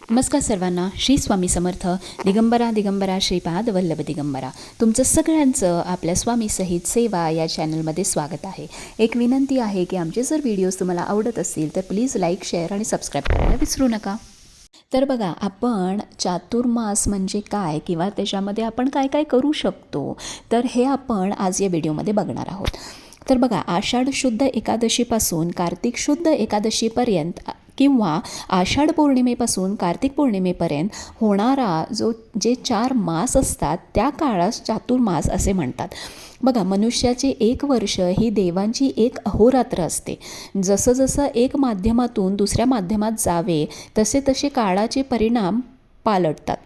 नमस्कार सर्वांना श्री स्वामी समर्थ दिगंबरा दिगंबरा श्रीपाद वल्लभ दिगंबरा. तुमचं सगळ्यांचं आपल्या स्वामी सहित सेवा या चॅनलमध्ये स्वागत आहे. एक विनंती आहे की आमचे जर व्हिडिओज तुम्हाला आवडत असतील तर प्लीज लाईक शेअर आणि सबस्क्राईब करायला विसरू नका. तर बघा आपण चातुर्मास म्हणजे काय किंवा त्याच्यामध्ये आपण काय काय करू शकतो तर हे आपण आज या व्हिडिओमध्ये बघणार आहोत. तर बघा आषाढ शुद्ध एकादशीपासून कार्तिक शुद्ध एकादशीपर्यंत किंवा आषाढ पौर्णिमेपासून कार्तिक पौर्णिमेपर्यंत होणारा जो जे चार मास असतात त्या काळास चातुर्मास असे म्हणतात. बघा मनुष्याचे एक वर्ष ही देवांची एक अहोरात्र असते. जसं जसं एक माध्यमातून दुसऱ्या माध्यमात जावे तसे तसे काळाचे परिणाम पालटतात.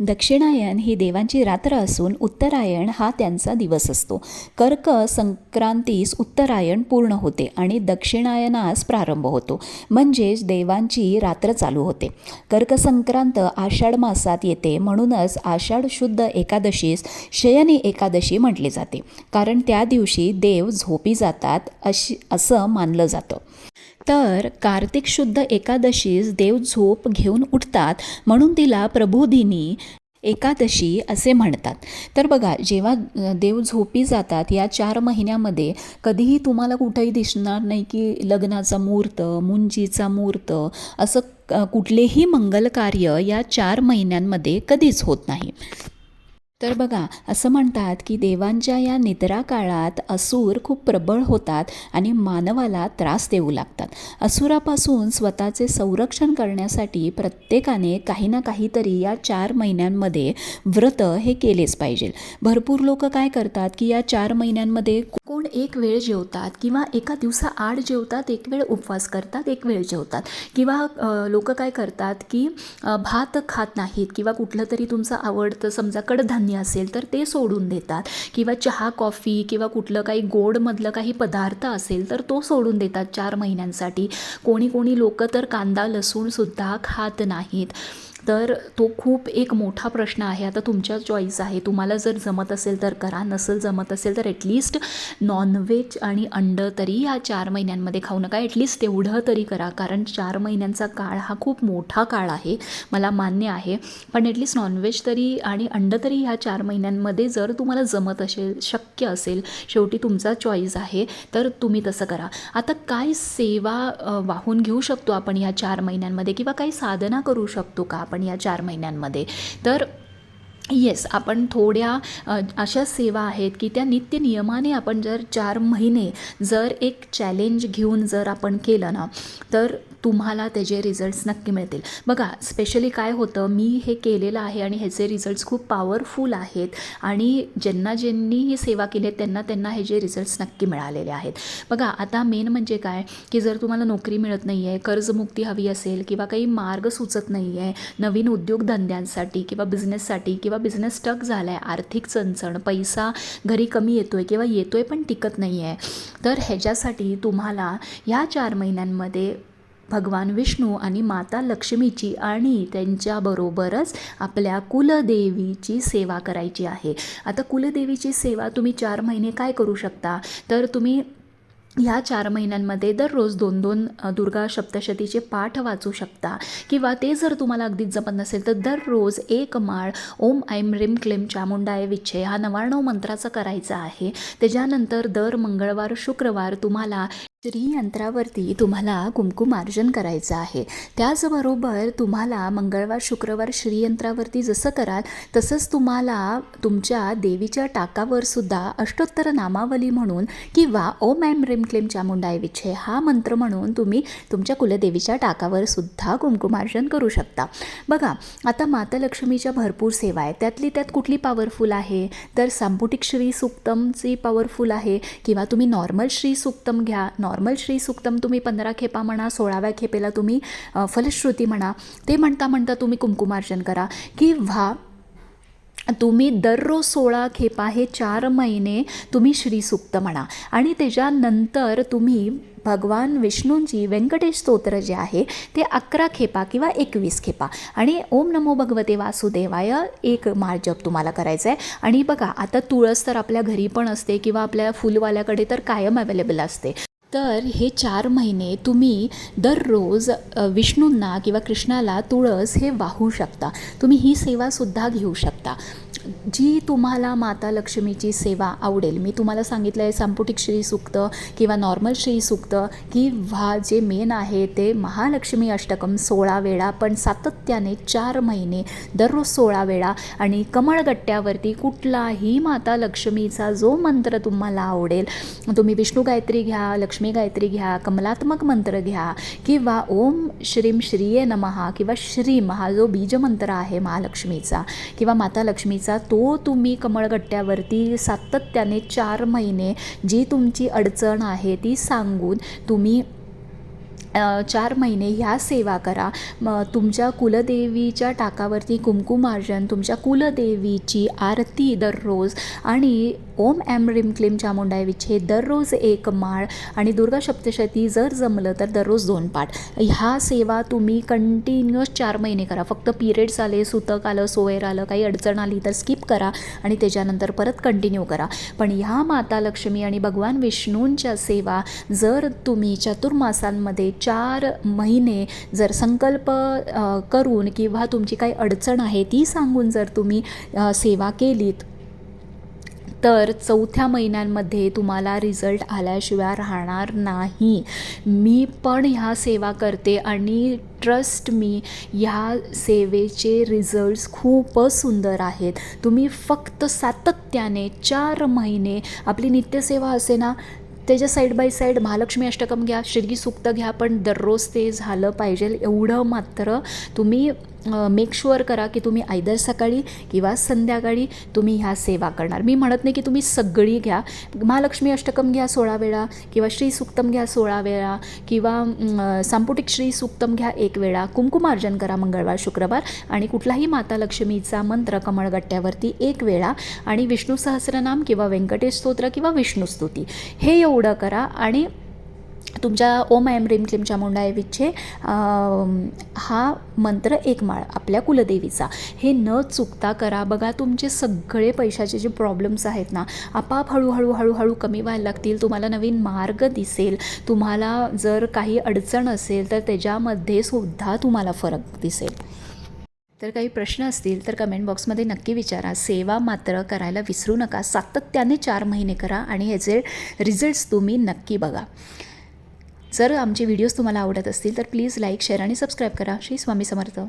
दक्षिणायन ही देवांची रात्र असून उत्तरायण हा त्यांचा दिवस असतो. कर्क संक्रांतीस उत्तरायण पूर्ण होते आणि दक्षिणायनास प्रारंभ होतो. म्हणजेच देवांची रात्र चालू होते. कर्क संक्रांत आषाढ मासात येते म्हणूनच आषाढ शुद्ध एकादशीस शयनी एकादशी म्हटले जाते. कारण त्या दिवशी देव झोपी जातात अशी असं मानलं जातं. तर कार्तिक शुद्ध एकादशीस देव झोप घेऊन उठतात म्हणून तिला प्रबोधिनी एकादशी असे म्हणतात. तर बघा जेव्हा देव झोपी जातात या चार महिन्यामध्ये कधीही तुम्हाला कुठेही दिसणार नाही की लग्नाचा मुहूर्त मुंजीचा मुहूर्त असं कुठलेही मंगल कार्य या चार महिन्यांमध्ये कधीच होत नाही. तर बघा असं म्हणतात की देवांच्या या निद्रा काळात असूर खूप प्रबळ होतात आणि मानवाला त्रास देऊ लागतात. असुरापासून स्वतःचे संरक्षण करण्यासाठी प्रत्येकाने काही ना काहीतरी या चार महिन्यांमध्ये व्रत हे केलेच पाहिजे. भरपूर लोक काय करतात की या चार महिन्यांमध्ये कोण एक वेळ जेवतात किंवा एका दिवसाआड जेवतात एक वेळ उपवास करतात एक वेळ जेवतात. किंवा लोक काय करतात की भात खात नाहीत किंवा कुठलं तरी तुमचं आवडतं समजा कडधान्य असेल तर ते सोडून देतात. किंवा चहा कॉफी किंवा कुठलं काही गोडमधलं काही पदार्थ असेल तर तो सोडून देतात चार महिन्यांसाठी. कोणी कोणी लोक तर कांदा लसूणसुद्धा खात नाहीत. तर तो खूप एक मोठा प्रश्न आहे. आता तुमच्या चॉईस आहे. तुम्हाला जर जमत असेल तर करा. नसेल जमत असेल तर ॲटलिस्ट नॉनव्हेज आणि अंड तरी या चार महिन्यांमध्ये खाऊ नका. ॲटलिस्ट तेवढं तरी करा. कारण चार महिन्यांचा काळ हा खूप मोठा काळ आहे. मला मान्य आहे. पण ॲटलिस्ट नॉनव्हेज तरी आणि अंड तरी ह्या चार महिन्यांमध्ये जर तुम्हाला जमत असेल शक्य असेल शेवटी तुमचा चॉईस आहे तर तुम्ही तसं करा. आता काय सेवा वाहून घेऊ शकतो आपण या चार महिन्यांमध्ये? किंवा काही साधना करू शकतो का? आपण या चार महिन्यांमध्ये. तर येस आपण थोड्या अशा सेवा आहेत की त्या नित्य नियमाने आपण जर चार महिने जर एक चॅलेंज घेऊन जर आपण केलं ना तर तुम्हाला त्याचे रिझल्ट्स नक्की मिळतील. बघा स्पेशली काय होतं मी हे केलेलं आहे आणि ह्याचे रिझल्ट्स खूप पॉवरफुल आहेत आणि ज्यांना ज्यांनी ही सेवा केली आहे त्यांना त्यांना ह्याचे रिझल्ट्स नक्की मिळालेले आहेत. बघा आता मेन म्हणजे काय की जर तुम्हाला नोकरी मिळत नाही आहे कर्जमुक्ती हवी असेल किंवा काही मार्ग सुचत नाही आहे नवीन उद्योगधंद्यांसाठी किंवा बिझनेससाठी किंवा बिझनेस स्टक झाला आहे आर्थिक चणचण पैसा घरी कमी येतो आहे किंवा येतो आहे पण टिकत नाही आहे तर ह्याच्यासाठी तुम्हाला ह्या चार महिन्यांमध्ये भगवान विष्णू आणि माता लक्ष्मीची आणि त्यांच्याबरोबरच आपल्या कुलदेवीची सेवा करायची आहे. आता कुलदेवीची सेवा तुम्ही चार महिने काय करू शकता? तर तुम्ही ह्या चार महिन्यांमध्ये दररोज दोन दोन दुर्गा सप्तशतीचे पाठ वाचू शकता. किंवा ते जर तुम्हाला अगदीच जमत नसेल तर दररोज एक माळ ओम ऐम रिम क्लेम चामुंडाय विच्छे हा नवाण्णव मंत्राचा करायचा आहे. त्याच्यानंतर दर मंगळवार शुक्रवार तुम्हाला श्रीयंत्रावरती तुम्हाला कुंकुमार्जन करायचं आहे. त्याचबरोबर तुम्हाला मंगळवार शुक्रवार श्रीयंत्रावरती जसं कराल तसंच तुम्हाला तुमच्या देवीच्या टाकावर सुद्धा अष्टोत्तर नामावली म्हणून किंवा ओम ऐम रिम क्लेम चामुंडाय विच्छे हा मंत्र म्हणून तुम्ही तुमच्या कुलदेवीच्या टाकावर सुद्धा कुंकुमार्जन करू शकता. बघा आता माता लक्ष्मीच्या भरपूर सेवा आहे त्यातली त्यात कुठली पॉवरफुल आहे? तर सांपुटिक श्री सुक्तमची पॉवरफुल आहे किंवा तुम्ही नॉर्मल श्री सुक्तम घ्या नॉर्मल श्री सुक्तम तुम्ही पंधरा खेपा म्हणा सोळाव्या खेपेला तुम्ही फलश्रुती म्हणा ते म्हणता म्हणता तुम्ही कुमकुमार्जन करा. किंवा तुम्ही दररोज सोळा खेपा हे चार महिने तुम्ही श्रीसुक्त म्हणा. आणि त्याच्यानंतर तुम्ही भगवान विष्णूंची व्यंकटेश स्तोत्र जे आहे ते अकरा खेपा किंवा एकवीस खेपा. आणि ओम नमो भगवते वासुदेवाय एक मार्जप तुम्हाला करायचं आहे आणि बघा आता तुळस तर आपल्या घरी पण असते किंवा आपल्या फुलवाल्याकडे तर कायम अवेलेबल असते. तर हे चार महिने तुम्ही दररोज विष्णूंना किंवा कृष्णाला तुळस हे वाहू शकता. तुम्ही ही सेवासुद्धा घेऊ शकता. जी तुम्हाला माता लक्ष्मीची सेवा आवडेल मी तुम्हाला सांगितलं आहे सांपुटिक श्री सुक्त किंवा नॉर्मल श्री सुक्त किंवा जे मेन आहे ते महालक्ष्मी अष्टकम सोळा वेळा पण सातत्याने चार महिने दररोज सोळा वेळा. आणि कमळगट्ट्यावरती कुठलाही माता लक्ष्मीचा जो मंत्र तुम्हाला आवडेल तुम्ही विष्णू गायत्री घ्या लक्ष्मी गायत्री घ्या कमलात्मक मंत्र घ्या किंवा ओम श्रीम श्रीये नमहा किंवा श्रीम हा जो बीजमंत्र आहे महालक्ष्मीचा किंवा माता लक्ष्मीचा तो तुम्ही कमळगट्ट्यावरती सातत्याने चार महिने जी तुमची अडचण आहे ती सांगून तुम्ही चार महिने ह्या सेवा करा. म तुमच्या कुलदेवीच्या टाकावरती कुंकुमार्जन तुमच्या कुलदेवीची आरती दररोज आणि ओम ॲम रिम क्लीम चामुंडाय विच्छे दररोज एक माळ आणि दुर्गा सप्तशती जर जमलं तर दररोज दोन पाठ. ह्या सेवा तुम्ही कंटिन्युअस चार महिने करा. फक्त पिरियड्स आले सुतक आलं सोयर आलं काही अडचण आली तर स्किप करा आणि त्याच्यानंतर परत कंटिन्यू करा. पण ह्या माता लक्ष्मी आणि भगवान विष्णूंच्या सेवा जर तुम्ही चतुर्मासांमध्ये चार महिने जर संकल्प करून किंवा तुमची काही अडचण आहे ती सांगून जर तुम्ही सेवा केलीत तर चौथ्या महिन्यांमध्ये तुम्हाला रिझल्ट आल्याशिवाय राहणार नाही. मी पण ह्या सेवा करते आणि ट्रस्ट मी ह्या सेवेचे रिझल्ट्स खूपच सुंदर आहेत. तुम्ही फक्त सातत्याने चार महिने आपली नित्यसेवा असे ना त्याच्या side by side Mahalakshmi Ashtakam घ्या श्रीगी सुक्त घ्या पण दररोज ते झालं पाहिजे एवढं मात्र तुम्ही मेक शुअर करा की तुम्ही आयदर सकाळी किंवा संध्याकाळी तुम्ही ह्या सेवा करणार. मी म्हणत नाही की तुम्ही सगळी घ्या. महालक्ष्मी अष्टकम घ्या सोळा वेळा किंवा श्री सुक्तम घ्या सोळा वेळा किंवा सांपुटिक श्री सुक्तम घ्या एक वेळा. कुंकुमार्जन करा मंगळवार शुक्रवार आणि कुठलाही माता लक्ष्मीचा मंत्र कमळगट्ट्यावरती एक वेळा आणि विष्णू सहस्रनाम किंवा व्यंकटेश स्तोत्र किंवा विष्णुस्तुती हे एवढं करा आणि तुमच्या ओम ऐम रीम क्लीम चामुंडा हा मंत्र एक माळ आपल्या कुलदेवीचा. हे न चुकता करा. बघा तुमचे सगळे पैशाचे जे प्रॉब्लेम्स आहेत ना आपाप हळूहळू हळूहळू कमी व्हायला लागतील. तुम्हाला नवीन मार्ग दिसेल. तुम्हाला जर काही अडचण असेल तर त्याच्यामध्ये सुद्धा तुम्हाला फरक दिसेल. तर काही प्रश्न असतील तर कमेंट बॉक्समध्ये नक्की विचारा. सेवा मात्र करायला विसरू नका. सातत्याने चार महिने करा आणि ह्याचे रिझल्ट्स तुम्ही नक्की बघा. जर आमचे व्हिडिओज तुम्हाला आवडत असतील तर प्लीज लाईक शेअर आणि सबस्क्राईब करा. श्री स्वामी समर्थ.